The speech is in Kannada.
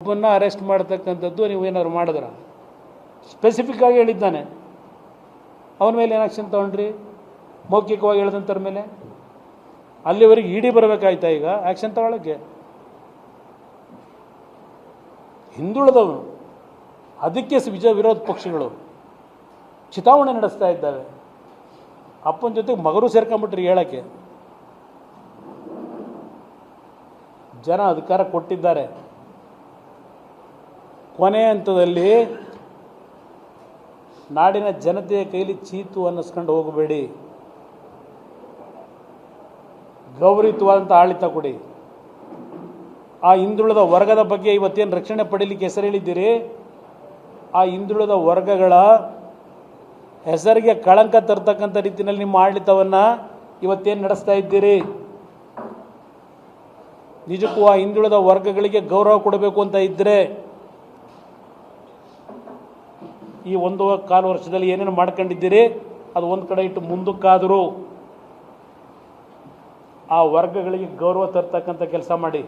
ಒಬ್ಬನ್ನ ಅರೆಸ್ಟ್ ಮಾಡ್ತಕ್ಕಂಥದ್ದು ನೀವು ಏನಾದ್ರು ಮಾಡಿದ್ರ? ಸ್ಪೆಸಿಫಿಕ್ ಆಗಿ ಹೇಳಿದ್ದಾನೆ. ಅವನ ಮೇಲೆ ಏನು ಆಕ್ಷನ್ ತಗೊಂಡ್ರಿ? ಮೌಖಿಕವಾಗಿ ಹೇಳಿದಂಥವ್ರ ಮೇಲೆ? ಅಲ್ಲಿವರೆಗೆ ಇಡಿ ಬರಬೇಕಾಯ್ತಾ ಈಗ ಆಕ್ಷನ್ ತಗೊಳ್ಳೋಕ್ಕೆ ಹಿಂದುಳಿದವನು, ಅದಕ್ಕೆ ವಿಜಯ ವಿರೋಧ ಪಕ್ಷಗಳು ಚಿತಾವಣೆ ನಡೆಸ್ತಾ ಇದ್ದಾವೆ. ಅಪ್ಪನ ಜೊತೆಗೆ ಮಗರು ಸೇರ್ಕೊಂಬಿಟ್ರಿ ಹೇಳಕ್ಕೆ. ಜನ ಅಧಿಕಾರ ಕೊಟ್ಟಿದ್ದಾರೆ. ಕೊನೆ ಹಂತದಲ್ಲಿ ನಾಡಿನ ಜನತೆಯ ಕೈಲಿ ಚೀತು ಅನ್ನಿಸ್ಕೊಂಡು ಹೋಗಬೇಡಿ. ಗೌರವಿತವಾದಂಥ ಆಡಳಿತ ಕೊಡಿ. ಆ ಹಿಂದುಳಿದ ವರ್ಗದ ಬಗ್ಗೆ ಇವತ್ತೇನು ರಕ್ಷಣೆ ಪಡೀಲಿಕ್ಕೆ ಹೆಸರು ಹೇಳಿದ್ದೀರಿ ಆ ಹಿಂದುಳಿದ ವರ್ಗಗಳ ಹೆಸರಿಗೆ ಕಳಂಕ ತರ್ತಕ್ಕಂಥ ರೀತಿಯಲ್ಲಿ ನಿಮ್ಮ ಆಡಳಿತವನ್ನು ಇವತ್ತೇನು ನಡೆಸ್ತಾ ಇದ್ದೀರಿ? ನಿಜಕ್ಕೂ ಆ ಹಿಂದುಳಿದ ವರ್ಗಗಳಿಗೆ ಗೌರವ ಕೊಡಬೇಕು ಅಂತ ಇದ್ದರೆ ಈ ಒಂದು ಕಾಲು ವರ್ಷದಲ್ಲಿ ಏನೇನು ಮಾಡ್ಕೊಂಡಿದ್ದೀರಿ? ಅದು ಒಂದು ಕಡೆ ಇಟ್ಟು ಮುಂದಕ್ಕಾದರೂ ಆ ವರ್ಗಗಳಿಗೆ ಗೌರವ ತರ್ತಕ್ಕಂಥ ಕೆಲಸ ಮಾಡಿ.